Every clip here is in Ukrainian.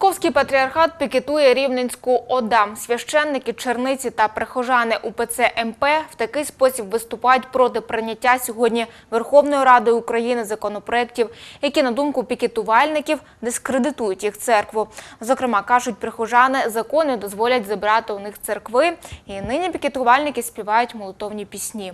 Московський патріархат пікетує Рівненську ОДА. Священники, черниці та прихожани УПЦ МП в такий спосіб виступають проти прийняття сьогодні Верховною Радою України законопроєктів, які, на думку пікетувальників, дискредитують їх церкву. Зокрема, кажуть прихожани, закони дозволять забрати у них церкви, і нині пікетувальники співають молитовні пісні.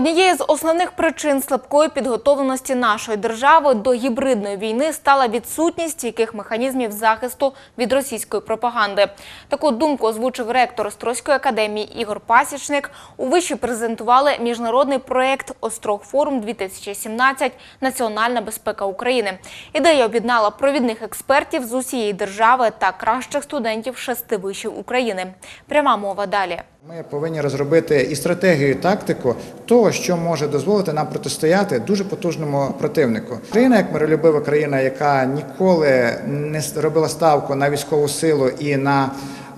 Однією з основних причин слабкої підготовленості нашої держави до гібридної війни стала відсутність стійких механізмів захисту від російської пропаганди. Таку думку озвучив ректор Острозької академії Ігор Пасічник. У виші презентували міжнародний проєкт Острог Форум 2017 Національна безпека України. Ідея об'єднала провідних експертів з усієї держави та кращих студентів шести вишів України. Пряма мова далі. Ми повинні розробити і стратегію, і тактику того, що може дозволити нам протистояти дуже потужному противнику. Країна, як миролюбива країна, яка ніколи не робила ставку на військову силу і на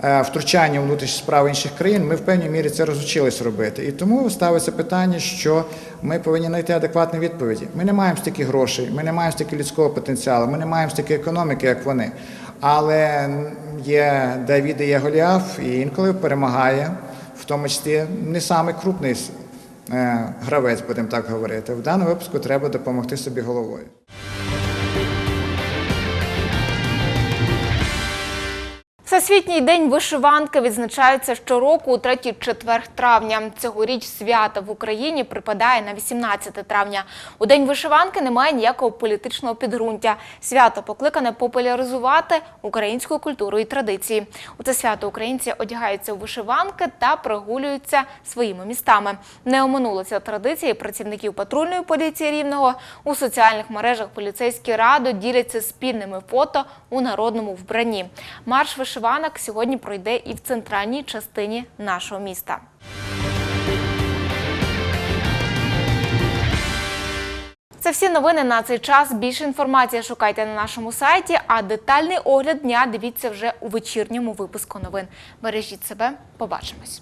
е, втручання у внутрішні справи інших країн, ми в певній мірі це розучились робити. І тому ставиться питання, що ми повинні знайти адекватні відповіді. Ми не маємо стільки грошей, ми не маємо стільки людського потенціалу, ми не маємо стільки економіки, як вони. Але є Давід і є Голіаф, і інколи перемагає в тому числі не саме крупний е, гравець, будемо так говорити. В даному випуску треба допомогти собі головою. Всесвітній день вишиванки відзначається щороку у третій четвер травня. Цьогоріч свято в Україні припадає на 18 травня. У день вишиванки немає ніякого політичного підґрунтя. Свято покликане популяризувати українську культуру і традиції. У це свято українці одягаються у вишиванки та прогулюються своїми містами. Не оминулися традиції працівників патрульної поліції рівного у соціальних мережах поліцейські ради діляться спільними фото у народному вбранні. Марш вишиванок сьогодні пройде і в центральній частині нашого міста. Це всі новини на цей час. Більше інформації шукайте на нашому сайті. А детальний огляд дня дивіться вже у вечірньому випуску новин. Бережіть себе, побачимось.